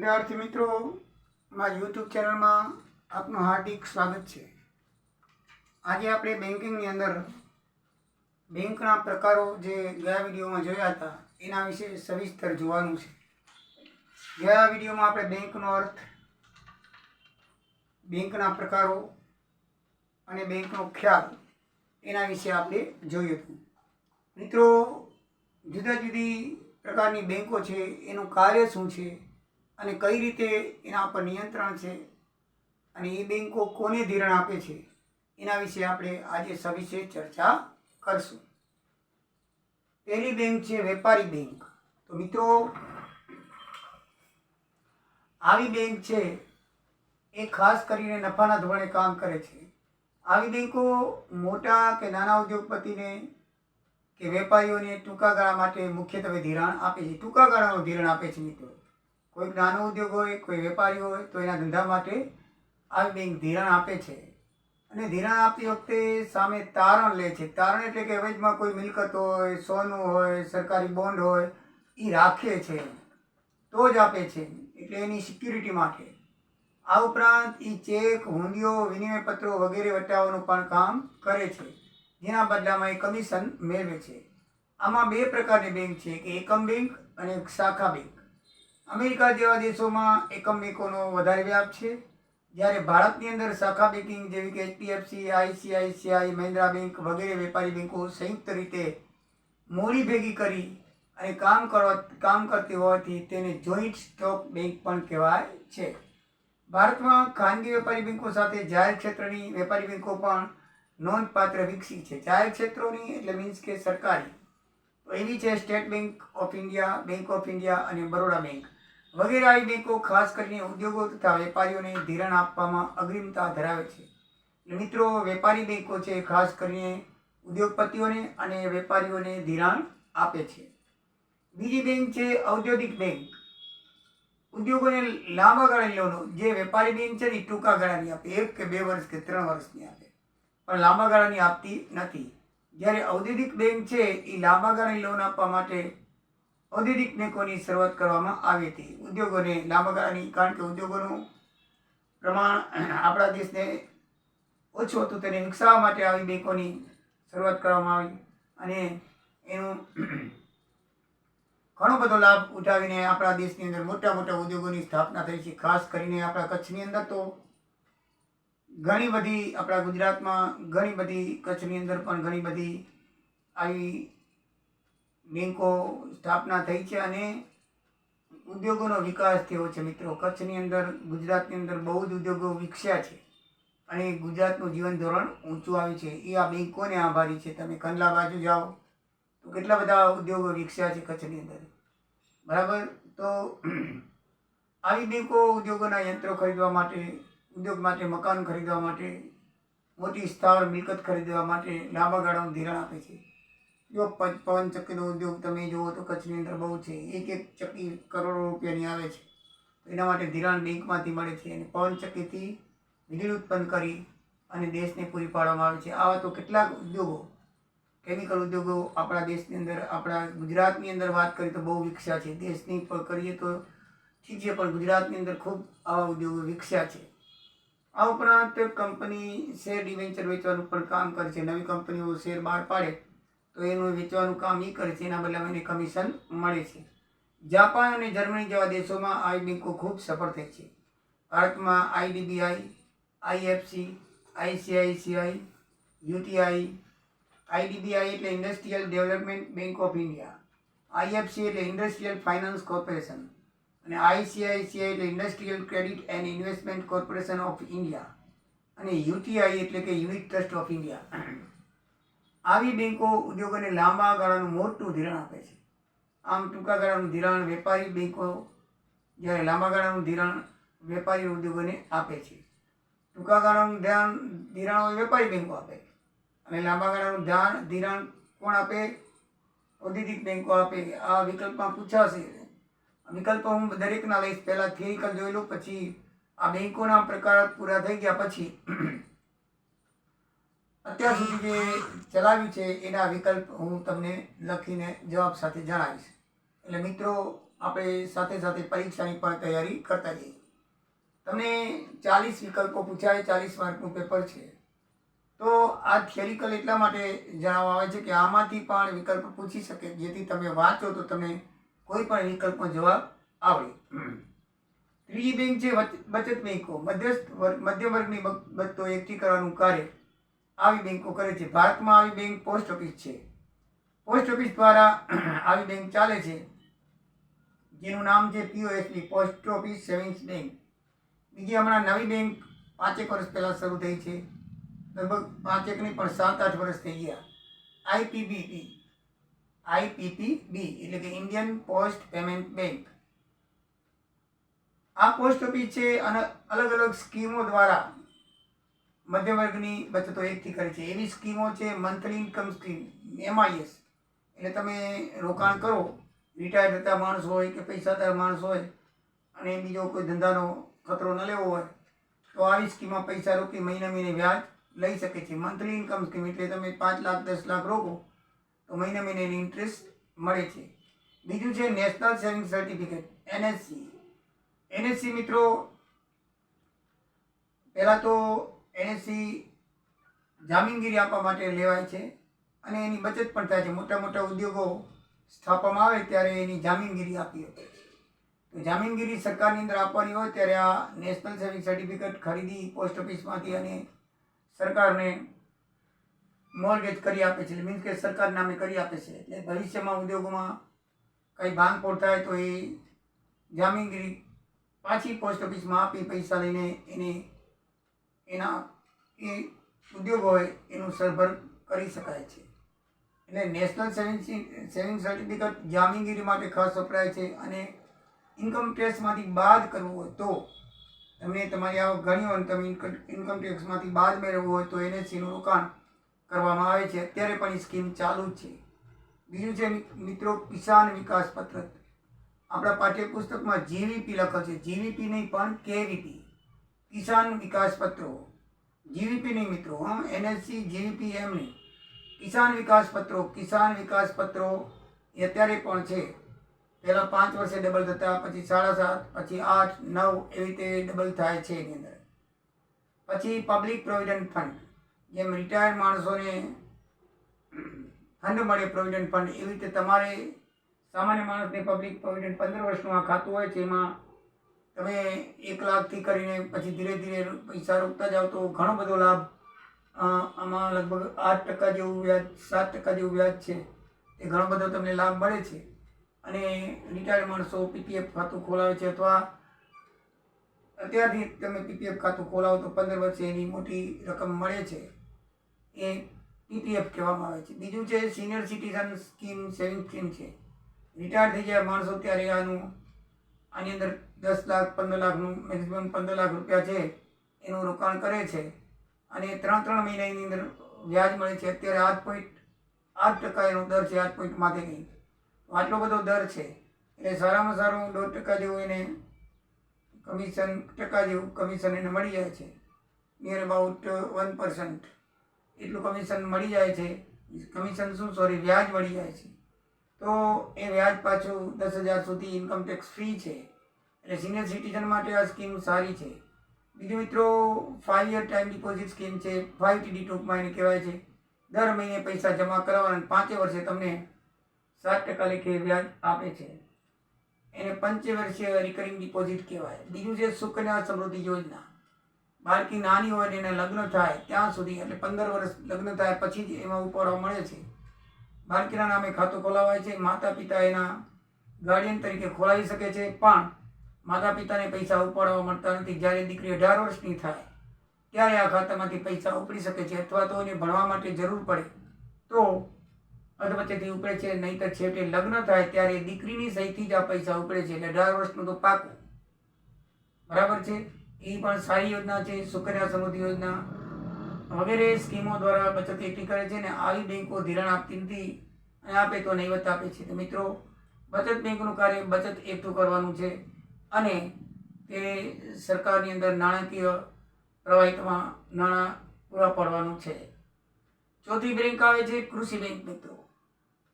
વિદ્યાર્થી મિત્રો, મારા યુટ્યુબ ચેનલમાં આપનું હાર્દિક સ્વાગત છે. આજે આપણે બેન્કિંગની અંદર બેંકના પ્રકારો જે ગયા વિડીયોમાં જોયા હતા, એના વિશે સવિસ્તર જોવાનું છે. ગયા વિડીયોમાં આપણે બેંકનો અર્થ, બેંકના પ્રકારો અને બેંકનો ખ્યાલ, એના વિશે આપણે જોયું હતું. મિત્રો, જુદા જુદી પ્રકારની બેંકો છે, એનું કાર્ય શું છે અને કઈ રીતે એના પર નિયંત્રણ છે અને એ બેંકો કોને ધિરાણ આપે છે, એના વિશે આપણે આજે સવિશે ચર્ચા કરશું. પહેલી બેંક છે વેપારી બેંક. તો મિત્રો, આવી બેંક છે એ ખાસ કરીને નફાના ધોરણે કામ કરે છે. આવી બેંકો મોટા કે નાના ઉદ્યોગપતિને કે વેપારીઓને ટૂંકા ગાળા માટે મુખ્યત્વે ધિરાણ આપે છે. ટૂંકા ગાળાનું ધિરાણ આપે છે મિત્રો. કોઈક નાનો ઉદ્યોગ હોય, કોઈ વેપારી હોય, તો એના ધંધા માટે આવી બેંક ધિરાણ આપે છે. અને ધિરાણ આપતી વખતે સામે તારણ લે છે. તારણ એટલે કે એવરેજમાં કોઈ મિલકત હોય, સોનું હોય, સરકારી બોન્ડ હોય એ રાખે છે. તો જ આપે છે. એટલે એની સિક્યુરિટી માટે. આ ઉપરાંત એ ચેક, હુંડીઓ વિનિમય પત્રો વગેરે વટાવવાનું પણ કામ કરે છે. જેના બદલામાં એ કમિશન મેળવે છે. આમાં બે પ્રકારની બેંક છે. કે એકમ બેંક અને શાખા બેંક. અમેરિકા જેવા દેશોમાં એકમ બેંકોનો વધારે વ્યાપ છે. જ્યારે ભારતની અંદર શાખા બેંકિંગ જેવી કે એચડીએફસી આઈસીઆઈસીઆઈ મહિન્દ્રા બેંક વગેરે વેપારી બેંકો સંયુક્ત રીતે મૂડી ભેગી કરી અને કામ કરવા, કામ કરતી હોવાથી તેને જોઈન્ટ સ્ટોક બેંક પણ કહેવાય છે. ભારતમાં ખાનગી વેપારી બેંકો સાથે જાહેર ક્ષેત્રની વેપારી બેંકો પણ નોંધપાત્ર વિકસી છે. જાહેર ક્ષેત્રોની એટલે મીન્સ કે સરકારી. તો એવી છે state bank of India, bank of India અને બરોડા બેંક. વગેરે આવી બેંકો ખાસ કરીને ઉદ્યોગો તથા વેપારીઓને ધિરાણ આપવામાં અગ્રિમતા ધરાવે છે. મિત્રો, વેપારી બેંકો છે, ખાસ કરીને ઉદ્યોગપતિઓને અને વેપારીઓને ધિરાણ આપે છે. બીજી બેંક છે, ઔદ્યોગિક બેંક. ઉદ્યોગોને લાંબા ગાળાની લોનો, જે વેપારી બેંક છે એ ટૂંકા ગાળાની આપે, એક કે બે વર્ષ કે ત્રણ વર્ષની આપે. પણ લાંબા ગાળાની આપતી નથી. જ્યારે ઔદ્યોગિક બેંક છે, એ લાંબા ગાળાની લોન આપવા માટે ઔદ્યોગિક બેંકોની શરૂઆત કરવામાં આવી હતી. ઉદ્યોગોને લાંબા ગાળાની, કારણ કે ઉદ્યોગોનું પ્રમાણ આપણા દેશને ઓછું હતું, તેને વિકસાવવા માટે આવી બેંકોની શરૂઆત કરવામાં આવી. અને એનું ઘણો બધો લાભ ઉઠાવીને આપણા દેશની અંદર મોટા મોટા ઉદ્યોગોની સ્થાપના થઈ છે. ખાસ કરીને આપણા કચ્છની અંદર તો ઘણી બધી આપણા ગુજરાતમાં ઘણી બધી કચ્છની અંદર પણ ઘણી બધી આવી બેંકો સ્થાપના થઈ છે અને ઉદ્યોગોનો વિકાસ થયો છે મિત્રો. કચ્છની અંદર, ગુજરાતની અંદર બહુ જ ઉદ્યોગો વિકસ્યા છે અને ગુજરાતનું જીવન ધોરણ ઊંચું આવ્યું છે. એ આ બેન્કોને આભારી છે. તમે કંડલા બાજુ જાઓ તો કેટલા બધા ઉદ્યોગો વિકસ્યા છે કચ્છની અંદર. બરાબર? તો આવી બેંકો ઉદ્યોગોના યંત્રો ખરીદવા માટે, ઉદ્યોગ માટે, મકાન ખરીદવા માટે, મોટી સ્થળ મિલકત ખરીદવા માટે લાંબા ગાળાનું ધિરાણ આપે છે. જો પવન ચક્કીનો ઉદ્યોગ તમે જુઓ તો કચ્છની અંદર બહુ છે. એક એક ચક્કી કરોડો રૂપિયાની આવે છે. એના માટે ધિરાણ બેંકમાંથી મળે છે અને પવન ચક્કીથી વીજળી ઉત્પન્ન કરી અને દેશને પૂરી પાડવામાં આવે છે. આવા તો કેટલાક ઉદ્યોગો કેમિકલ ઉદ્યોગો આપણા દેશની અંદર, આપણા ગુજરાતની અંદર વાત કરીએ તો બહુ વિકસ્યા છે. દેશની પર કરીએ તો ઠીક છે, પણ ગુજરાતની અંદર ખૂબ આવા ઉદ્યોગો વિકસ્યા છે. આ ઉપરાંત કંપની શેર ડિવેન્ચર વેચવાનું પણ કામ કરે છે. નવી કંપનીઓ શેર બહાર પાડે તો એનું વેચવાનું કામ એ કરે છે, એના બદલામાં એને કમિશન મળે છે. જાપાન અને જર્મની જેવા દેશોમાં આવી બેન્કો ખૂબ સફળ થઈ છે. ભારતમાં IDBI IFC ICICI UTI IDBI એટલે industrial development bank of India IFC એટલે ઇન્ડસ્ટ્રીયલ ફાઇનાન્સ કોર્પોરેશન અને આઈસીઆઈસીઆઈ એટલે industrial credit and investment corporation of India અને યુટીઆઈ એટલે કે યુનિટ ટ્રસ્ટ ઓફ ઇન્ડિયા. આવી બેન્કો ઉદ્યોગોને લાંબા ગાળાનું મોટું ધિરાણ આપે છે. આમ ટૂંકા ગાળાનું ધિરાણ વેપારી બેન્કો જ્યારે લાંબા ગાળાનું ધિરાણ વેપારી ઉદ્યોગોને આપે છે. ટૂંકા ગાળાનું ધ્યાન ધિરાણો વેપારી બેન્કો આપે. અને લાંબા ગાળાનું ધ્યાન ધિરાણ કોણ આપે? ઔદ્યોગિક બેન્કો આપે. આ વિકલ્પમાં પૂછાશે. વિકલ્પો હું દરેકના લઈશ. પહેલાં થિયરિકલ જોઈ લઉં, પછી આ બેન્કોના પ્રકાર પૂરા થઈ ગયા, પછી અત્યાર સુધી જે ચલાવ્યું છે, એના વિકલ્પ હું તમને લખીને જવાબ સાથે જણાવીશ. એટલે મિત્રો, આપણે સાથે સાથે પરીક્ષાની પણ તૈયારી કરતા જઈએ. તમને ચાલીસ વિકલ્પો પૂછાય, ચાલીસ માર્કનું પેપર છે. તો આ થિયરિકલ એટલા માટે જણાવવા આવે છે કે આમાંથી પણ વિકલ્પ પૂછી શકે, જેથી તમે વાંચો તો તમને કોઈ પણ વિકલ્પનો જવાબ આવડે. ત્રીજી બેંક છે બચત બેંકો. મધ્યસ્થ વર્ગ, મધ્યમ વર્ગની બચતો એકઠી કરવાનું કાર્ય. આવી બેંકો કરે છે. ભારતમાં આવી બેંક પોસ્ટ ઓફિસ છે. પોસ્ટ ઓફિસ દ્વારા આવી બેંક ચાલે છે. જેનું નામ છે POSB, post office savings bank. બીજી હમણાં નવી બેંક પાંચેક વર્ષ પહેલાં શરૂ થઈ છે. લગભગ પાંચેક નહીં, પણ સાત આઠ વર્ષ થઈ ગયા. આઈપીબીબી આઈપીપીબી એટલે કે ઇન્ડિયન પોસ્ટ પેમેન્ટ બેંક. આ પોસ્ટ ઓફિસ છે અને અલગ અલગ સ્કીમો દ્વારા મધ્યમ વર્ગની બચતો એકથી કરે છે. એવી સ્કીમો છે મંથલી ઇન્કમ સ્કીમ એમઆઈએસ એટલે તમે રોકાણ કરો રિટાયર થતા માણસ હોય કે પૈસાદાર માણસ હોય, અને બીજો કોઈ ધંધાનો ખતરો ન લેવો હોય, તો આવી સ્કીમમાં પૈસા રોકી મહિને મહિને વ્યાજ લઈ શકે છે. મંથલી ઇન્કમ સ્કીમ એટલે તમે પાંચ લાખ, દસ લાખ રોકો, તો મહિને મહિને એની ઇન્ટરેસ્ટ મળે છે. બીજું છે national saving certificate NSC NSC મિત્રો, પહેલાં તો એનએસસી જામીનગીરી આપવા માટે લેવાય છે અને એની બચત પણ થાય છે. મોટા મોટા ઉદ્યોગો સ્થાપવામાં આવે ત્યારે એની જામીનગીરી આપી હતી. તો જામીનગીરી સરકારની અંદર આપવાની હોય ત્યારે આ નેશનલ સેવિંગ સર્ટિફિકેટ ખરીદી પોસ્ટ ઓફિસમાંથી અને સરકારને મોર્ગેજ કરી આપે છે. મીન્સ કે સરકાર નામે કરી આપે છે. એટલે ભવિષ્યમાં ઉદ્યોગોમાં કંઈ ભાંગફોડ થાય તો એ જામીનગીરી પાછી પોસ્ટ ઓફિસમાં આપી પૈસા લઈને એને એના, એ ઉદ્યોગ હોય એનું સરભર કરી શકાય છે. એટલે નેશનલ સેવિંગ સેવિંગ સર્ટિફિકેટ જામીનગીરી માટે ખાસ વપરાય છે અને ઇન્કમ ટેક્સમાંથી બાદ કરવું હોય તો તમને તમારી આવક ગણી હોય તમે ઇન્કમ ટેક્સમાંથી બાદ મેળવવું હોય તો એનએસસીનું રોકાણ કરવામાં આવે છે. અત્યારે પણ એ સ્કીમ ચાલુ જ છે. બીજું છે મિત્રો, કિસાન વિકાસ પત્ર આપણા પાઠ્યપુસ્તકમાં જીવીપી લખો છે. જીવીપી નહીં પણ કેવીપી કિસાન વિકાસ પત્રો જીવીપી નહીં મિત્રો, હા, એનએસસી, જીવીપી, એમની. કિસાન વિકાસ પત્રો, કિસાન વિકાસ પત્રો એ અત્યારે પણ છે. પહેલાં પાંચ વર્ષે ડબલ થતા, પછી સાડા સાત, પછી આઠ, નવ એવી રીતે ડબલ થાય છે એની અંદર. પછી પબ્લિક પ્રોવિડન્ટ ફંડ, જેમ રિટાયર્ડ માણસોને ફંડ મળે પ્રોવિડન્ટ ફંડ, એવી રીતે તમારે સામાન્ય માણસને પબ્લિક પ્રોવિડન્ટ પંદર વર્ષનું આ ખાતું હોય છે, એમાં તમે એક લાખથી કરીને પછી ધીરે ધીરે પૈસા રોકતા જાઓ તો ઘણો બધો લાભ આમાં લગભગ આઠ ટકા જેવું વ્યાજ, સાત ટકા જેવું વ્યાજ છે. એ ઘણો બધો તમને લાભ મળે છે. અને રિટાયર્ડ માણસો પીપીએફ ખાતું ખોલાવે છે અથવા અત્યારથી તમે પીપીએફ ખાતું ખોલાવો તો પંદર વર્ષે એની મોટી રકમ મળે છે. એ પીપીએફ કહેવામાં આવે છે. બીજું છે senior citizen scheme saving scheme છે. રિટાયર થઈ જાય માણસો ત્યારે આનું, આની અંદર દસ લાખ, પંદર લાખનું મેક્સિમમ પંદર લાખ રૂપિયા છે, એનું રોકાણ કરે છે. અને ત્રણ ત્રણ મહિનાની અંદર વ્યાજ મળે છે. અત્યારે આઠ પોઈન્ટ આઠ ટકા એનો દર છે, આઠ પોઈન્ટ માથે નહીં આટલો બધો દર છે. એટલે સારામાં સારું દોઢ ટકા જેવું એને કમિશન ટકા જેવું કમિશન એને મળી જાય છે. નિયર અબાઉટ વન પર્સન્ટ એટલું કમિશન મળી જાય છે. કમિશન શું? સોરી વ્યાજ મળી જાય છે. તો એ વ્યાજ પાછું દસ હજાર સુધી ઇન્કમ ટેક્સ ફ્રી છે. એટલે સિનિયર સિટીઝન માટે આ સ્કીમ સારી છે. બીજું મિત્રો five year time deposit scheme છે. ફાઇવ ટીડી ટૂંકમાં એને કહેવાય છે. દર મહિને પૈસા જમા કરાવવાના પાંચે વર્ષે તમને સાત ટકા લેખે વ્યાજ આપે છે. એને પંચવર્ષીય રિકરિંગ ડિપોઝિટ કહેવાય. બીજું છે સુકન્યા સમૃદ્ધિ યોજના. બાળકી નાની હોય એને લગ્ન થાય ત્યાં સુધી, એટલે પંદર વર્ષ લગ્ન થાય પછી જ એમાં ઉપાડવા મળે છે. બાળકીના નામે ખાતું ખોલાવાય છે. માતા પિતા એના ગાર્ડિયન તરીકે ખોલાવી શકે છે. પણ માતા પિતાને પૈસા ઉપાડવા મળતા નથી. જ્યારે દીકરી અઢાર વર્ષની થાય, ત્યારે આ ખાતામાંથી પૈસા ઉપડી શકે છે અથવા તો એને ભણવા માટે જરૂર પડે. તો અધવચ્ચેથી ઉપડે છે, નહીંતર છેવટે લગ્ન થાય ત્યારે દીકરીની સહીથી જ આ પૈસા ઉપડે છે. એટલે અઢાર વર્ષનું તો પાકું. બરાબર છે? એ પણ સારી યોજના છે, સુકન્યા સમૃદ્ધિ યોજના. વગેરે સ્કીમો દ્વારા બચત એકઠી કરે છે ને આવી બેંકો ધિરાણ આપતી નથી અને આપે તો નહીવત આપે છે. તો મિત્રો, બચત બેંકનું કાર્ય બચત એકઠું કરવાનું છે. અને તે સરકારની અંદર નાણાકીય પ્રવાહિતમાં નાણાં પૂરા પાડવાનું છે. ચોથી બેંક આવે છે કૃષિ બેંક મિત્રો.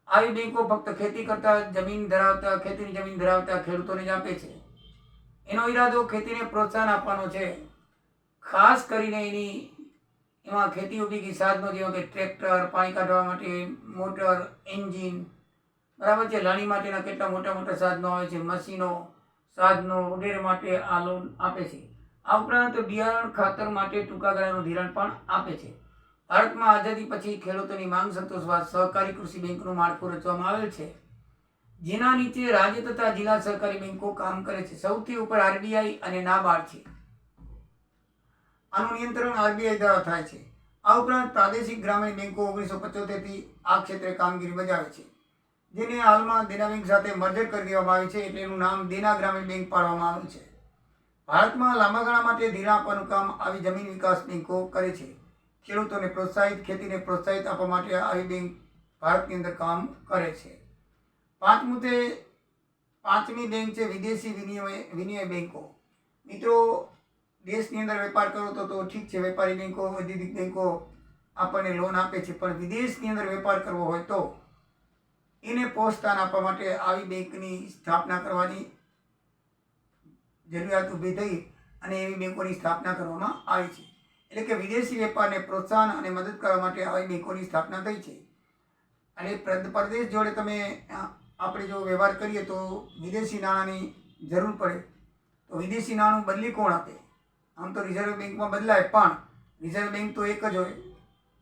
આવી બેંકો ફક્ત ખેતી કરતા જમીન ધરાવતા, ખેતીની જમીન ધરાવતા ખેડૂતોને જ આપે છે. એનો ઈરાદો ખેતીને પ્રોત્સાહન આપવાનો છે. ખાસ કરીને એની, એમાં ખેતી ઉપયોગી સાધનો જેવા કે ટ્રેક્ટર, પાણી કાઢવા માટે મોટર, એન્જિન, બરાબર છે? લાણી માટેના કેટલા મોટા મોટા સાધનો આવે છે? મશીનો સાધનો વગેરે માટે આ લોન આપે છે. આ ઉપરાંત બિયારણ ખાતર માટે ટૂંકા ગાળાનું ધિરાણ પણ આપે છે. ભારતમાં આઝાદી પછી ખેડૂતોની માંગ સંતોષવા સહકારી કૃષિ બેંકનું માળખું રચવામાં આવેલ છે. જેના નીચે રાજ્ય તથા જિલ્લા સહકારી બેંકો કામ કરે છે. સૌથી ઉપર આરબીઆઈ અને નાબાર્ડ છે. આનું નિયંત્રણ આરબીઆઈ દ્વારા થાય છે. આ ઉપરાંત પ્રાદેશિક ગ્રામીણ બેંકો ઓગણીસો પંચોતેરથી આ ક્ષેત્રે કામગીરી બજાવે છે. જેને હાલમાં દેના બેંક સાથે મર્જર કરી દેવામાં આવી છે એટલે એનું નામ દેના ગ્રામીણ બેંક પાડવામાં આવ્યું છે. ભારતમાં લાંબા ગાળા માટે ધીરા આપવાનું કામ આવી જમીન વિકાસ બેંકો કરે છે. ખેડૂતોને પ્રોત્સાહિત, ખેતીને પ્રોત્સાહિત આપવા માટે આવી બેંક ભારતની અંદર કામ કરે છે. પાંચ મુદ્દે પાંચમી બેંક છે વિદેશી વિનિમય વિનિમય બેંકો. મિત્રો, દેશની અંદર વેપાર કરો તો તો ઠીક છે, વેપારી બેંકો ઔદ્યોગિક બેંકો આપણને લોન આપે છે, પણ વિદેશની અંદર વેપાર કરવો હોય તો એને પ્રોત્સાહન આપવા માટે આવી બેંકની સ્થાપના કરવાની જરૂરિયાત ઊભી થઈ અને એવી બેંકોની સ્થાપના કરવામાં આવી છે. એટલે કે વિદેશી વેપારને પ્રોત્સાહન અને મદદ કરવા માટે આવી બેંકોની સ્થાપના થઈ છે. અને પ્રદેશ જોડે તમે આપણે જો વ્યવહાર કરીએ તો વિદેશી નાણાંની જરૂર પડે. તો વિદેશી નાણું બદલી કોણ આપે? આમ તો રિઝર્વ બેંકમાં બદલાય, પણ રિઝર્વ બેંક તો એક જ હોય.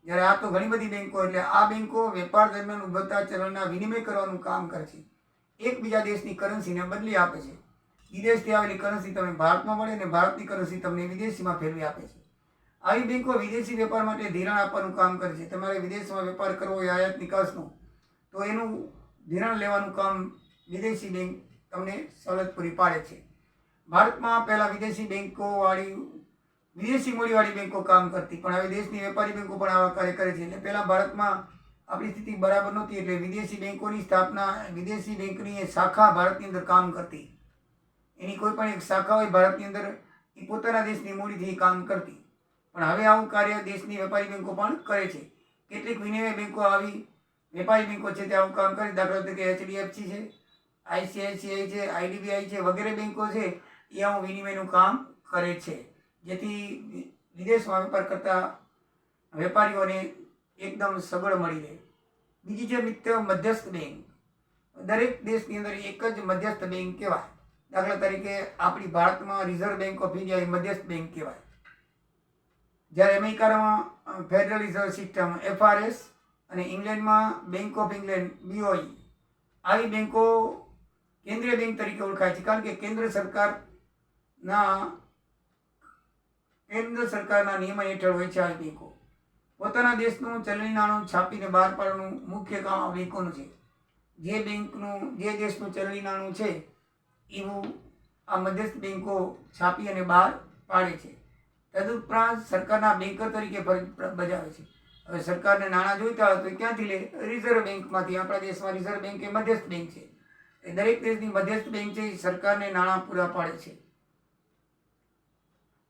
જ્યારે આ તો ઘણી બધી બેન્કો એટલે આ બેન્કો વેપાર દરમિયાન ઉભરતા ચલણના વિનિમય કરવાનું કામ કરે છે. એકબીજા દેશની કરન્સીને બદલી આપે છે. વિદેશથી આવેલી કરન્સી તમને ભારતમાં મળે અને ભારતની કરન્સી તમને વિદેશીમાં ફેરવી આપે છે. આવી બેન્કો વિદેશી વેપાર માટે ધિરાણ આપવાનું કામ કરે છે. તમારે વિદેશમાં વેપાર કરવો હોય, આયાત નિકાસનો, તો એનું ધિરાણ લેવાનું કામ વિદેશી બેંક તમને સવલત પૂરી પાડે છે. ભારતમાં પહેલાં વિદેશી બેન્કોવાળી વાળી વિદેશી મૂડીવાળી બેંકો કામ કરતી, પણ હવે દેશની વેપારી બેંકો પણ આવા કાર્ય કરે છે. એટલે પહેલાં ભારતમાં આપણી સ્થિતિ બરાબર નહોતી, એટલે વિદેશી બેંકોની સ્થાપના, વિદેશી બેંકની શાખા ભારતની અંદર કામ કરતી. એની કોઈ પણ એક શાખા હોય, ભારતની અંદર એ પોતાના દેશની મૂડીથી કામ કરતી. પણ હવે આવું કાર્ય દેશની વેપારી બેંકો પણ કરે છે. કેટલીક વિનિમય બેંકો આવી, વેપારી બેંકો છે તે આવું કામ કરે. દાખલા તરીકે એચડીએફસી છે, આઈસીઆઈસીઆઈ છે, આઈડીબીઆઈ છે, વગેરે બેંકો છે, એ આવું વિનિમયનું કામ કરે છે. જેથી વિદેશમાં વેપાર કરતા વેપારીઓને એકદમ સગવડ મળી રહે. બીજી છે મિત્ર મધ્યસ્થ બેંક, દરેક દેશની અંદર એક જ મધ્યસ્થ બેંક કહેવાય. દાખલા તરીકે આપણી ભારતમાં રિઝર્વ બેંક ઓફ ઇન્ડિયા એ મધ્યસ્થ બેંક કહેવાય. જ્યારે અમેરિકામાં ફેડરલ રિઝર્વ સિસ્ટમ એફઆરએસ અને ઇંગ્લેન્ડમાં બેંક ઓફ ઇંગ્લેન્ડ બીઓઈ આવી બેંકો કેન્દ્રીય બેંક તરીકે ઓળખાય છે. કારણ કે કેન્દ્ર સરકારના કેન્દ્ર સરકારના નિયમ હેઠળ આવી બેંકો. પોતાના દેશનું ચલણી નાણું છાપીને બહાર પાડવાનું મુખ્ય કામ આ બેંકોનું છે. જે બેંકનું, જે દેશનું ચલણી નાણું છે, એવું આ મધ્યસ્થ બેંકો છાપી અને બહાર પાડે છે. તદુપરાંત સરકારના બેન્કર તરીકે ફરજ બજાવે છે. હવે સરકારને નાણાં જોઈતા હોય તો ક્યાંથી લે? રિઝર્વ બેંકમાંથી. આપણા દેશમાં રિઝર્વ બેંક એ મધ્યસ્થ બેંક છે. એ દરેક દેશની મધ્યસ્થ બેંક છે, એ સરકારને નાણાં પૂરા પાડે છે.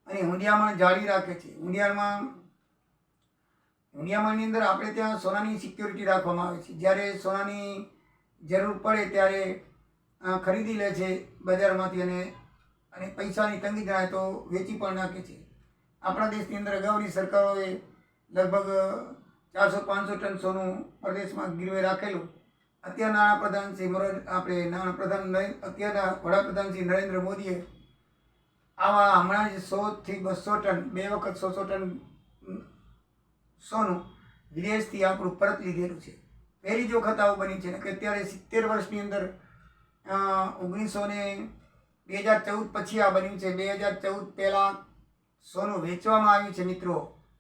અને હુંડિયામણ જાળવી રાખે છે. હુંડિયામણ હુંડિયામણની અંદર આપણે ત્યાં સોનાની સિક્યોરિટી રાખવામાં આવે છે. જ્યારે સોનાની જરૂર પડે ત્યારે ખરીદી લે છે બજારમાંથી અને અને પૈસાની તંગી જણાય તો વેચી પણ નાખે છે. આપણા દેશની અંદર અગાઉની સરકારોએ લગભગ, ચારસો પાંચસો ટન સોનું પ્રદેશમાં ગીરવે રાખેલું. અત્યારના નાણાપ્રધાન શ્રી મોરજ આપણે નાણાપ્રધાન અત્યારના વડાપ્રધાન શ્રી નરેન્દ્ર મોદીએ આવા હમણાં જ સોથી બસો ટન, બે વખત સો સો ટન સોનું વિદેશથી આપણું પરત લીધેલું છે. પહેલી જ વખત આવું બની છે કે અત્યારે સિત્તેર વર્ષની અંદર ઓગણીસો ને બે હજાર ચૌદ પછી આ બન્યું છે. બે હજાર ચૌદ પહેલાં સોનું વેચવામાં આવ્યું છે મિત્રો.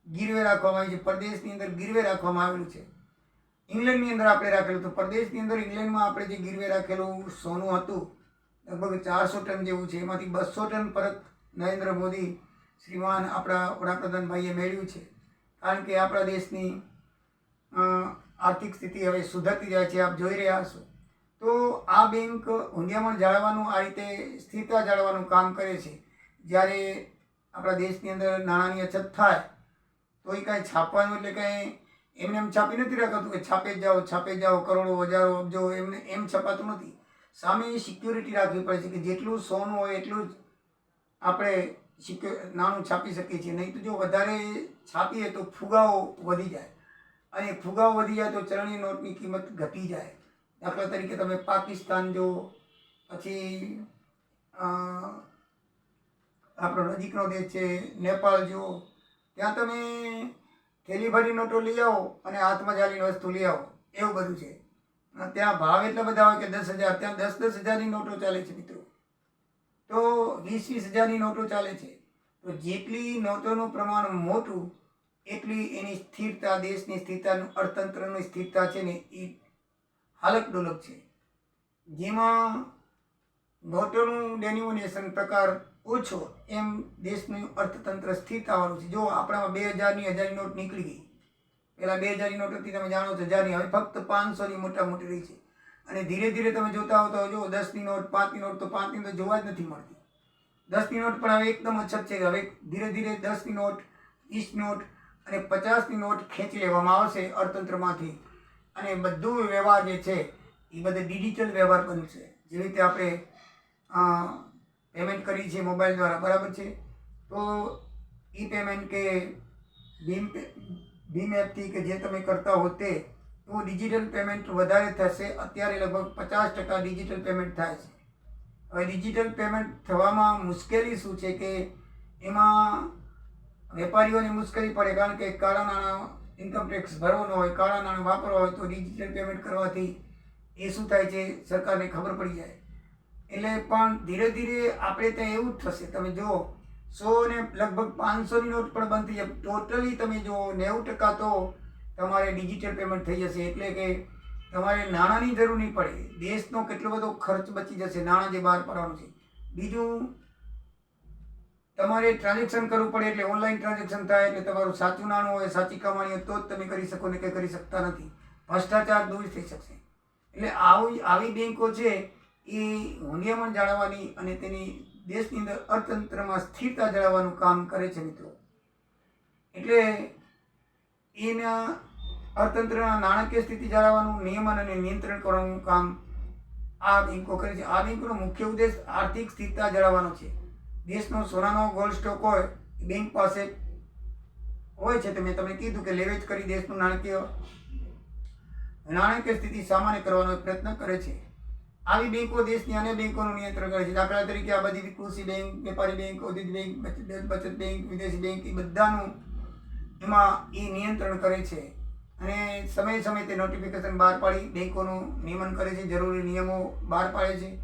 ગીરવે રાખવામાં આવ્યું છે. પરદેશની અંદર ગીરવે રાખવામાં આવેલું છે. ઇંગ્લેન્ડની અંદર આપણે રાખેલું હતું. પરદેશની અંદર ઇંગ્લેન્ડમાં આપણે જે ગીરવે રાખેલું સોનું હતું લગભગ ચારસો ટન જેવું છે. એમાંથી બસો ટન પરત નરેન્દ્ર મોદી, શ્રીમાન આપણા વડાપ્રધાન ભાઈએ મેળવ્યું છે. કારણ કે આપણા દેશની આર્થિક સ્થિતિ હવે સુધરતી જાય છે. આપ જોઈ રહ્યા હશો. તો આ બેંક હુંડિયામણ જાળવવાનું આ રીતે સ્થિરતા જાળવવાનું કામ કરે છે. જ્યારે આપણા દેશની અંદર નાણાંની અછત થાય તો એ કાંઈ છાપવાનું એટલે કાંઈ એમને એમ છાપી નથી રાખતું કે છાપે જાઓ છાપે જાઓ, કરોડો, હજારો અબજો એમને એમ છપાતું નથી. સામે સિક્યુરિટી રાખવી પડે છે કે જેટલું સોનું હોય એટલું જ આપણે સિક્યુ નાણું છાપી શકીએ છીએ. નહીં તો જો વધારે છાપીએ તો ફુગાવો વધી જાય. અને ફુગાવો વધી જાય તો ચલણી નોટની કિંમત ઘટી જાય. દાખલા તરીકે તમે પાકિસ્તાન જો પછી આપણો નજીકનો દેશ છે, નેપાળ જો ત્યાં તમે થેલી ભરી નોટો લઈ આવો અને હાથમાં ચાલીને વસ્તુ લઈ આવો. એવું બધું છે. ત્યાં ભાવ એટલા બધા હોય કે દસ હજાર. ત્યાં દસ દસ હજારની નોટો ચાલે છે મિત્રો. તો વીસ વીસ હજારની નોટો ચાલે છે. તો જેટલી નોટોનું પ્રમાણ મોટું, એટલી એની સ્થિરતા, દેશની સ્થિરતાનું, અર્થતંત્રની સ્થિરતા છે ને એ હાલક ડોલક છે. જેમાં નોટોનું ડેન્યુનેશન પ્રકાર ઓછો એમ દેશનું અર્થતંત્ર સ્થિરતાવાળું છે. જો આપણામાં બે હજારની હજારની નોટ નીકળી ગઈ પહેલાં બે હજારની નોટ હતી તમે જાણો છો હજારની હવે ફક્ત પાંચસોની મોટા મોટી રહી છે. અને ધીરે ધીરે તમે જોતા હો તો જો દસની નોટ, પાંચની નોટ તો પાંચની તો જોવા જ નથી મળતી. દસની નોટ પણ હવે એકદમ અછત છે હવે ધીરે ધીરે દસની નોટ વીસ નોટ અને પચાસની નોટ ખેંચી લેવામાં આવશે અર્થતંત્રમાંથી. અને બધું વ્યવહાર જે છે, એ બધે ડિજિટલ વ્યવહાર બનશે જેવી રીતે આપણે પેમેન્ટ કરી છે મોબાઈલ દ્વારા, બરાબર છે? તો ઈ પેમેન્ટ કે ભીમ પે ભીમ એપથી કે જે તમે કરતા હો તે, તો ડિજિટલ પેમેન્ટ વધારે થશે. અત્યારે લગભગ પચાસ ટકા ડિજિટલ પેમેન્ટ થાય છે. હવે ડિજિટલ પેમેન્ટ થવામાં મુશ્કેલી શું છે કે એમાં વેપારીઓને મુશ્કેલી પડે, કારણ કે કાળા નાણાં ઇન્કમટેક્સ ભરવાનો હોય, કાળા નાણાં વાપરવા હોય, તો ડિજિટલ પેમેન્ટ કરવાથી એ શું થાય છે? સરકારને ખબર પડી જાય. એટલે પણ ધીરે ધીરે આપણે ત્યાં એવું જ થશે. તમે જુઓ સો ને લગભગ પાંચસોની નોટ પણ બંધ થઈ જાય ટોટલી તમે જુઓ, નેવું ટકા તો તમારે ડિજિટલ પેમેન્ટ થઈ જશે. એટલે કે તમારે નાણાંની જરૂર નહીં પડે. દેશનો કેટલો બધો ખર્ચ બચી જશે. નાણાં જે બહાર પડવાનું છે. બીજું, તમારે ટ્રાન્ઝેક્શન કરવું પડે એટલે ઓનલાઈન ટ્રાન્ઝેક્શન થાય એટલે તમારું સાચું નાણું હોય, સાચી કમાણી હોય, તો જ તમે કરી શકો ને કંઈ કરી શકતા નથી. ભ્રષ્ટાચાર દૂર થઈ શકશે. એટલે આવી આવી બેંકો છે, એ હુંડિયામણ જાળવવાની અને તેની દેશની અંદર અર્થતંત્રમાં સ્થિરતા જળવવાનું કામ કરે છે મિત્રો. એટલે એના અર્થતંત્રના નાણાકીય સ્થિતિ જાળવવાનું, નિયમન અને નિયંત્રણ કરવાનું કામ આ બેંકો કરે છે. આ બેંકનો મુખ્ય ઉદ્દેશ આર્થિક સ્થિરતા જાળવવાનો છે. દેશનો સોનાનો ગોલ્ડ સ્ટોક હોય બેંક પાસે હોય છે. તો મેં તમને કીધું કે લેવેચ કરી દેશનું નાણાકીય નાણાકીય સ્થિતિ સામાન્ય કરવાનો પ્રયત્ન કરે છે. આવી બેંકો દેશની અન્ય બેંકોનું નિયંત્રણ કરે છે. દાખલા તરીકે આ બધી કૃષિ બેંક, વેપારી બેંક ઔદ્યોગિક બેંક, બચત બેંક વિદેશી બેંક, એ બધાનું એમાં એ નિયંત્રણ કરે છે. અને સમયે સમયે તે નોટિફિકેશન બહાર પાડી બેંકોનું નિયમન કરે છે. જરૂરી નિયમો બહાર પાડે છે.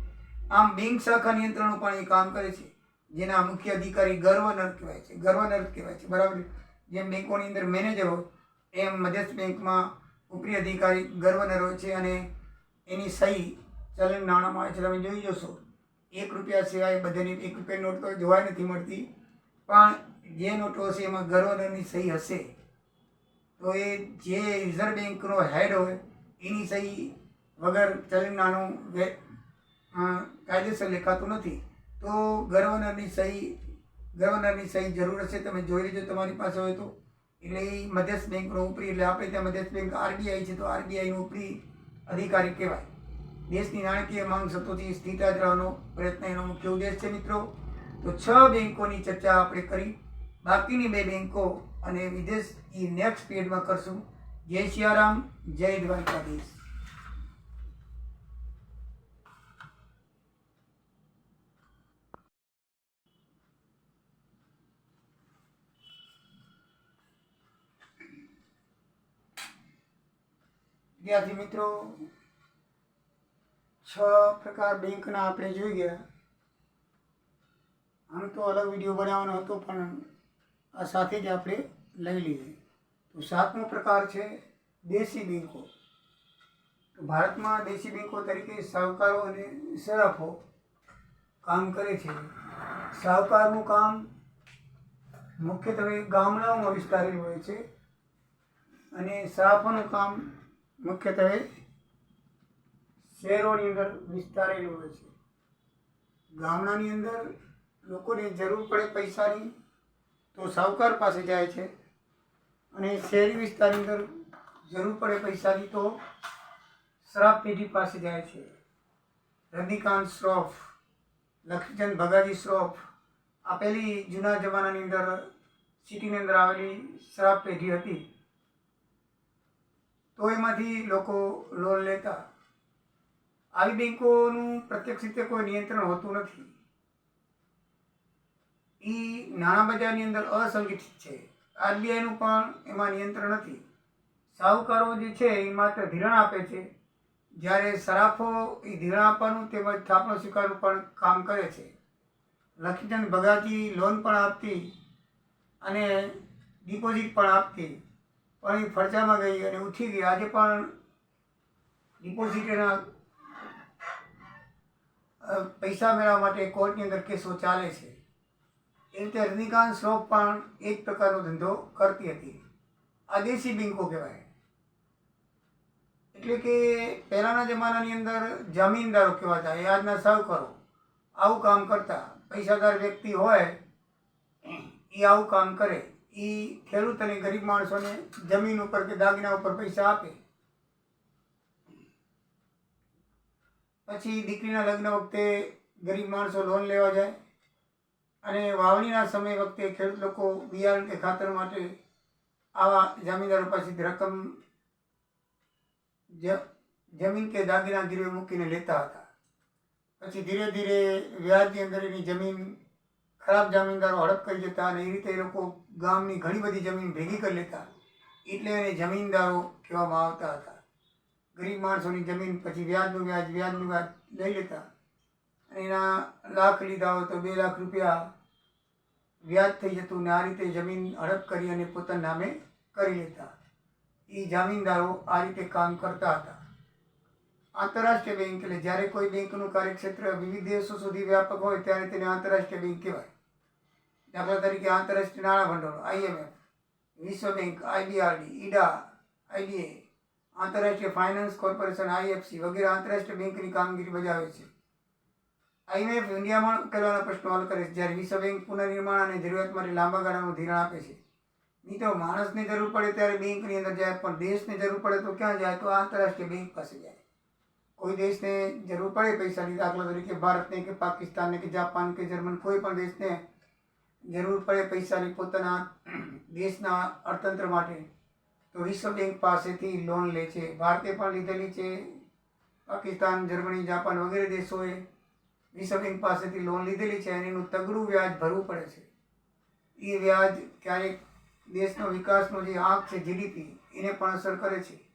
આમ બેંક શાખા નિયંત્રણનું પણ એ કામ કરે છે. જેના મુખ્ય અધિકારી ગવર્નર કહેવાય છે. ગવર્નર કહેવાય છે. બરાબર? જેમ બેંકોની અંદર મેનેજર હોય, એમ મધ્યસ્થ બેંકમાં ઉપરી અધિકારી ગવર્નર હોય છે અને એની સહી ચલણ નાણાંમાં આવે છે, તમે જોઈ જશો. એક રૂપિયા સિવાય બધાની એક રૂપિયાની નોટ તો જોવા નથી મળતી. પણ જે નોટો હશે એમાં ગવર્નરની સહી હશે. તો એ જે રિઝર્વ બેંકનો હેડ હોય, એની સહી વગર ચલણ નાણું કાયદેસર લેખાતું નથી. તો ગવર્નરની સહી ગવર્નરની સહી જરૂર હશે, તમે જોઈ લેજો તમારી પાસે હોય તો. એટલે એ મધ્યસ્થ બેંકનો ઉપરી, એટલે આપણે ત્યાં મધ્યસ્થ બેંક આરબીઆઈ છે, તો આરબીઆઈનો ઉપરી અધિકારી કહેવાય. દેશની નાણાકીય માંગ સતોથી જ રહેવાનો પ્રયત્ન એનો મુખ્ય ઉદ્દેશ છે મિત્રો. તો છ બેન્કોની ચર્ચા આપણે કરી. બાકીની બે બેન્કો અને વિદેશ એ નેક્સ્ટ પીરિયડમાં કરશું. જય સિયારામ, જય દ્વારકાધીશ. વિદ્યાર્થી મિત્રો છ પ્રકાર બેંકના આપણે જોઈ ગયા. આમ તો અલગ વીડિયો બનાવવાનો હતો, પણ આ સાથે જ આપણે લઈ લઈએ તો સાતમો પ્રકાર છે દેશી બેંકો. ભારતમાં દેશી બેંકો તરીકે સાહુકારો અને સરાફો કામ કરે છે. સાહુકારનું કામ મુખ્યત્વે ગામડાઓમાં વિસ્તારેલું હોય છે અને સરાફોનું કામ મુખ્યત્વે શહેરોની અંદર વિસ્તારેલું હોય છે. ગામડાની અંદર લોકોને જરૂર પડે પૈસાની, તો સાહુકાર પાસે જાય છે. અને શહેરી વિસ્તારની અંદર જરૂર પડે પૈસાની, તો શરાબ પેઢી પાસે જાય છે. રજનીકાંત શ્રોફ, લક્ષ્મીચંદ ભગાજી શ્રોફ, આ પહેલી જૂના જમાનાની અંદર સિટીની અંદર આવેલી શરાબ પેઢી હતી. તો એમાંથી લોકો લોન લેતા. આવી બેંકોનું પ્રત્યક્ષ રીતે કોઈ નિયંત્રણ હોતું નથી. એ નાણાં બજારની અંદર અસંગઠિત છે. આરબીઆઈનું પણ એમાં નિયંત્રણ નથી. સાહુકારો જે છે, એ માત્ર ધિરાણ આપે છે. જ્યારે સરાફો એ ધિરાણ આપવાનું તેમજ થાપણો સ્વીકારવાનું પણ કામ કરે છે. લક્ષ્મીચંદ ભગાતી લોન પણ આપતી અને ડિપોઝિટ પણ આપતી. પણ એ ફરજામાં ગઈ અને ઉઠી ગઈ. આજે પણ ડિપોઝિટ એના પૈસા મેળવવા માટે કોર્ટની અંદર કેસો ચાલે છે. એ રીતે રજનીકાંત શ્રોફ પણ એ જ પ્રકારનો ધંધો કરતી હતી. આ દેશી બેંકો કહેવાય. એટલે કે પહેલાંના જમાનાની અંદર જમીનદારો કહેવાતા એ આજના સાવકારો આવું કામ કરતા. પૈસાદાર વ્યક્તિ હોય એ આવું કામ કરે. એ ખેડૂત અને ગરીબ માણસોને જમીન ઉપર કે દાગીના ઉપર પૈસા આપે. પછી દીકરીના લગ્ન વખતે ગરીબ માણસો લોન લેવા જાય અને વાવણીના સમય વખતે ખેડૂત લોકો બિયારણ કે ખાતર માટે આવા જમીનદારો પાસેથી રકમ જમીન કે દાગીના ગીરવે મૂકીને લેતા હતા. પછી ધીરે ધીરે વ્યાજની અંદર એની જમીન ખરાબ જમીનદારો હડપ કરી જતા અને એ રીતે એ લોકો ગામની ઘણી બધી જમીન ભેગી કરી લેતા. એટલે એને જમીનદારો કહેવામાં આવતા હતા. ગરીબ માણસોની જમીન, પછી વ્યાજનું વ્યાજ વ્યાજનું વ્યાજ લઈ લેતા. એના લાખ લીધા હોય તો બે લાખ રૂપિયા વ્યાજ થઈ જતું ને આ રીતે જમીન હડપ કરી અને પોતાના નામે કરી લેતા. એ જામીનદારો આ રીતે કામ કરતા હતા. આંતરરાષ્ટ્રીય બેંક એટલે જ્યારે કોઈ બેંકનું કાર્યક્ષેત્ર વિવિધ દેશો સુધી વ્યાપક હોય ત્યારે તેને આંતરરાષ્ટ્રીય બેંક કહેવાય. દાખલા તરીકે આંતરરાષ્ટ્રીય નાણાં ભંડોળ આઈએમએફ વિશ્વ બેંક આઈબીઆરડી ઈડા આઈડીએ આંતરરાષ્ટ્રીય ફાઇનાન્સ કોર્પોરેશન આઈએફસી વગેરે આંતરરાષ્ટ્રીય બેંકની કામગીરી બજાવે છે. આઈએમએફ ઇન્ડિયામાં ઉકેલવાના પ્રશ્નો હલ કરે છે, જ્યારે વિશ્વ બેંક પુનર્નિર્માણ અને જરૂરિયાત માટે લાંબા ગાળાનું ધિરાણ આપે છે. નહીં તો માણસની જરૂર પડે ત્યારે બેંકની અંદર જાય, પણ દેશની જરૂર પડે તો ક્યાં જાય? તો આંતરરાષ્ટ્રીય બેંક પાસે જાય. કોઈ દેશને જરૂર પડે પૈસાની દાખલા તરીકે ભારતને કે પાકિસ્તાનને કે જાપાન કે જર્મન, કોઈ પણ દેશને જરૂર પડે પૈસાની પોતાના દેશના અર્થતંત્ર માટે. તો વિશ્વ બેંક પાસેથી લોન લે છે. ભારતે પણ લીધેલી છે. પાકિસ્તાન, જર્મની, જાપાન વગેરે દેશોએ વિશ્વ બેંક પાસેથી લોન લીધેલી છે અને એનું તગડું વ્યાજ ભરવું પડે છે. એ વ્યાજ ક્યારેક દેશનો વિકાસનો જે આંક છે જીડીપી એને પણ અસર કરે છે.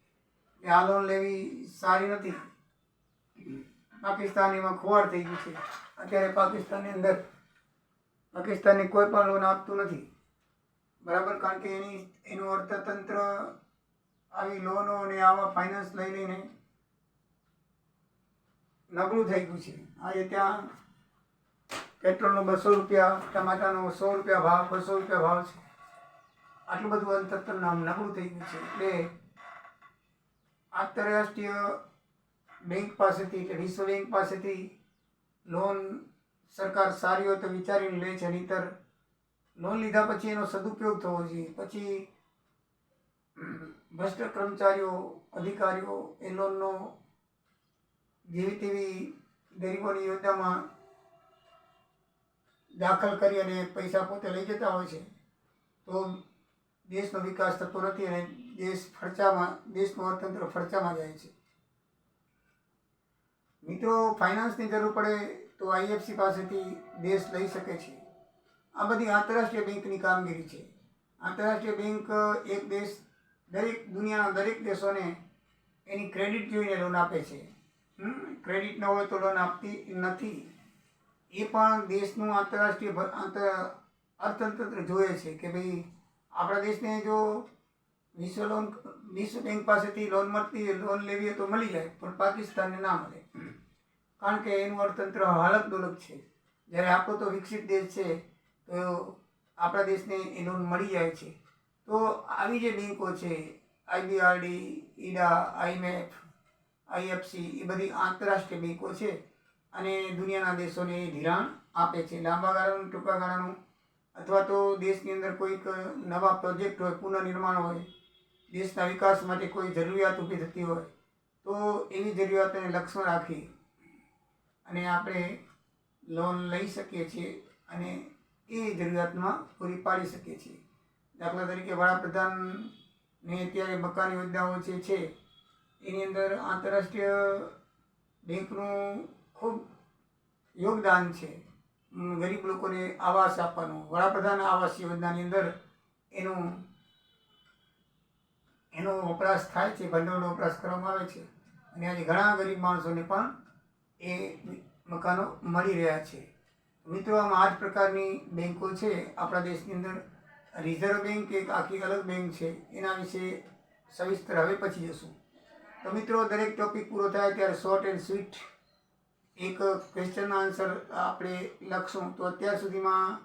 એ આ લોન લેવી સારી નથી. પાકિસ્તાન એમાં ખોવાડ થઈ ગયું છે. અત્યારે પાકિસ્તાનની અંદર પાકિસ્તાનને કોઈ પણ લોન આપતું નથી. બરાબર? કારણ કે એની, એનું અર્થતંત્ર આવી લોનો અને આવા ફાઇનાન્સ લઈ લઈને નબળું થઈ ગયું છે. આજે ત્યાં પેટ્રોલનો બસો રૂપિયા, ટમાટાનો સો રૂપિયા ભાવ, બસો રૂપિયા ભાવ છે. આટલું બધું અર્થતંત્ર નામ નબળું થઈ ગયું છે. એટલે આંતરરાષ્ટ્રીય બેંક પાસેથી એટલે વિશ્વ બેંક પાસેથી લોન સરકાર સારી હોય તો વિચારીને લે છે. નહીતર લોન લીધા પછી એનો સદુપયોગ થવો જોઈએ. પછી ભ્રષ્ટ કર્મચારીઓ, અધિકારીઓ એ લોનનો જેવી તેવી ગરીબોની યોજનામાં દાખલ કરી અને પૈસા પોતે લઈ જતા હોય છે. તો દેશનો વિકાસ થતો નથી અને દેશ ફરચામાં, દેશનું અર્થતંત્ર ફરચામાં જાય છે. મિત્રો ફાઇનાન્સની જરૂર પડે તો આઈએફસી પાસેથી દેશ લઈ શકે છે. આ બધી આંતરરાષ્ટ્રીય બેંકની કામગીરી છે. આંતરરાષ્ટ્રીય બેંક એક દેશ, દરેક દુનિયાના દરેક દેશોને એની ક્રેડિટ જોઈને લોન આપે છે. ક્રેડિટ ન હોય તો લોન આપતી નથી. એ પણ દેશનું આંતરરાષ્ટ્રીય આંતર, અર્થતંત્ર જોઈએ છે કે ભાઈ આપણા દેશને જો વિશ્વ લોન વિશ્વ બેંક પાસેથી લોન મળતી લોન લેવી તો મળી જાય, પણ પાકિસ્તાનને ના મળે. કારણ કે એનું અર્થતંત્ર હાલત ડોલક છે. જ્યારે આપણો તો વિકસિત દેશ છે તો આપણા દેશને એ લોન મળી જાય છે. તો આવી જે બેંકો છે, આઈબીઆરડી, ઈડા, આઈએમએફ, આઈએફસી, એ બધી આંતરરાષ્ટ્રીય બેન્કો છે અને દુનિયાના દેશોને ધિરાણ આપે છે. લાંબા ગાળાનું, ટૂંકા ગાળાનું, અથવા તો દેશની અંદર કોઈક નવા પ્રોજેક્ટ હોય પુનઃનિર્માણ હોય, દેશના વિકાસ માટે કોઈ જરૂરિયાત ઊભી થતી હોય, તો એવી જરૂરિયાતોને લક્ષ્યમાં રાખી અને આપણે લોન લઈ શકીએ છીએ અને એ જરૂરિયાતમાં પૂરી પાડી શકીએ છીએ દાખલા તરીકે વડાપ્રધાનને અત્યારે મકાન યોજનાઓ જે છે, એની અંદર આંતરરાષ્ટ્રીય બેંકનું ખૂબ યોગદાન છે. ગરીબ લોકોને આવાસ આપવાનું, વડાપ્રધાન આવાસ યોજનાની અંદર એનું, એનો વપરાશ થાય છે, ભંડોળનો વપરાશ કરવામાં આવે છે. અને આજે ઘણા ગરીબ માણસોને પણ એ મકાનો મળી રહ્યા છે. મિત્રો, આમાં આ જ પ્રકારની બેન્કો છે. આપણા દેશની અંદર રિઝર્વ બેન્ક એક આખી અલગ બેન્ક છે. એના વિશે સવિસ્તર હવે પછી જશું. તો મિત્રો, દરેક ટોપિક પૂરો થાય ત્યારે શોર્ટ એન્ડ સ્વીટ એક ક્વેશ્ચનનો આન્સર આપણે લખશું. તો અત્યાર સુધીમાં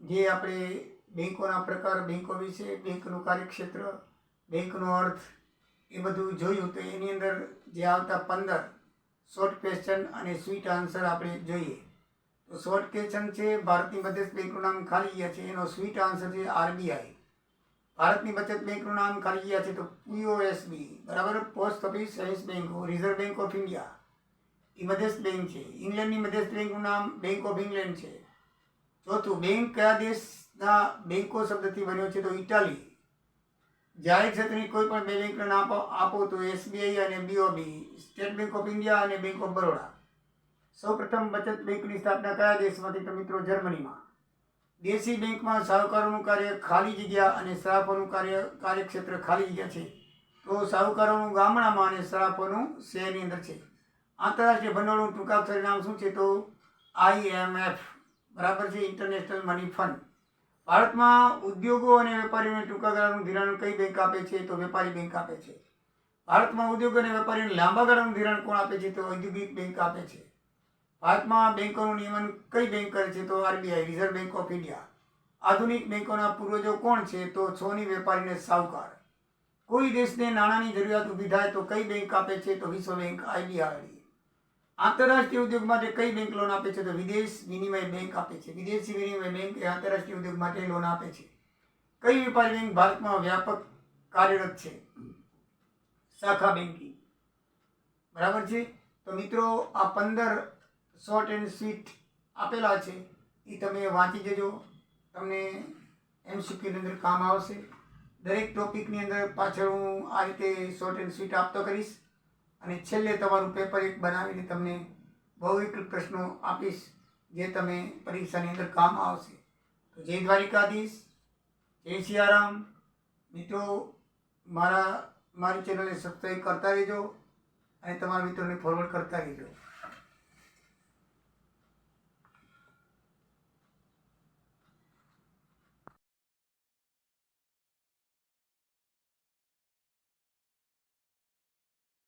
જે આપણે બેન્કોના પ્રકાર બેન્કો વિશે બેન્કનું કાર્યક્ષેત્ર બેન્કનો અર્થ એ બધું જોયું, તો એની અંદર જે આવતા પંદર શોર્ટ ક્વેશ્ચન અને સ્વીટ આન્સર આપણે જોઈએ. તો શોર્ટ ક્વેશ્ચન છે, ભારતની મધ્યસ્થ બેંકનું નામ ખાલી ગયા છે, એનો સ્વીટ આન્સર છે આરબીઆઈ ભારતની બચત બેંકનું નામ ખાલી ગયા છે તો પીઓએસબી બરાબર? Post office service bank reserve bank of India એ મધ્યસ્થ બેંક છે. ઇંગ્લેન્ડની મધ્યસ્થ બેંકનું નામ બેંક ઓફ ઇંગ્લેન્ડ છે. ચોથું, બેંક કયા દેશના બેંકો શબ્દથી બન્યો છે તો ઇટાલી. જાહેર ક્ષેત્રની કોઈ પણ બે બેંકના નામ આપો- તો એસબીઆઈ અને BOB state bank of India અને બેંક ઓફ બરોડા સૌપ્રથમ બચત બેંકની સ્થાપના કયા દેશમાંથી તો મિત્રો જર્મનીમાં. દેશી બેંકમાં સાહુકારોનું કાર્ય ખાલી જગ્યા અને સરાફોનું કાર્ય કાર્યક્ષેત્ર ખાલી જગ્યા છે. તો સાહુકારોનું ગામડામાં અને સરાફોનું શહેરની અંદર છે. આંતરરાષ્ટ્રીય ભંડોળનું ટૂંકાક્ષરી નામ શું છે તો? આઈએમએફ બરાબર છે? International money fund. ભારતમાં ઉદ્યોગો અને વેપારીઓને ટૂંકા ગાળાનું ધિરાણ કઈ બેંક આપે છે? તો વેપારી બેંક આપે છે. ભારતમાં ઉદ્યોગ અને વેપારીઓને લાંબા ગાળાનું ધિરાણ કોણ આપે છે? તો ઔદ્યોગિક બેંક આપે છે. ભારતમાં બેન્કોનું નિયમન કઈ બેંક કરે છે? તો RBI, reserve bank of India. આધુનિક બેંકોના પૂર્વજો કોણ છે? તો સોની વેપારીને સાહુકાર કોઈ દેશને નાણાંની જરૂરિયાત ઊભી થાય તો કઈ બેંક આપે છે? તો વિશ્વ બેંક આઈબીઆઈ આંતરરાષ્ટ્રીય ઉદ્યોગ માટે કઈ બેંક લોન આપે છે? તો વિદેશ વિનિમય બેંક આપે છે. વિદેશી વિનિમય બેંક એ આંતરરાષ્ટ્રીય ઉદ્યોગ માટે લોન આપે છે. કઈ વેપારી બેંક ભારતમાં વ્યાપક કાર્યરત છે? શાખા બેન્કિંગ બરાબર છે? તો મિત્રો, આ પંદર શોર્ટ એન્ડ સ્વીટ આપેલા છે એ તમે વાંચી જજો. તમને એમસીક્યુની અંદર કામ આવશે. દરેક ટોપિકની અંદર પાછળ હું આ રીતે શોર્ટ એન્ડ સ્વીટ આપતો કરીશ. અને છેલ્લે તમારું પેપર એક બનાવીને તમને બહુવિકૃત પ્રશ્નો આપીશ, જે તમે પરીક્ષાની અંદર કામ આવશે. તો જય દ્વારિકાધીશ, જય સિયારામ. મિત્રો, મારા, મારી ચેનલને સબસ્ક્રાઈબ કરતા રહેજો અને તમારા મિત્રોને ફોરવર્ડ કરતા રહેજો.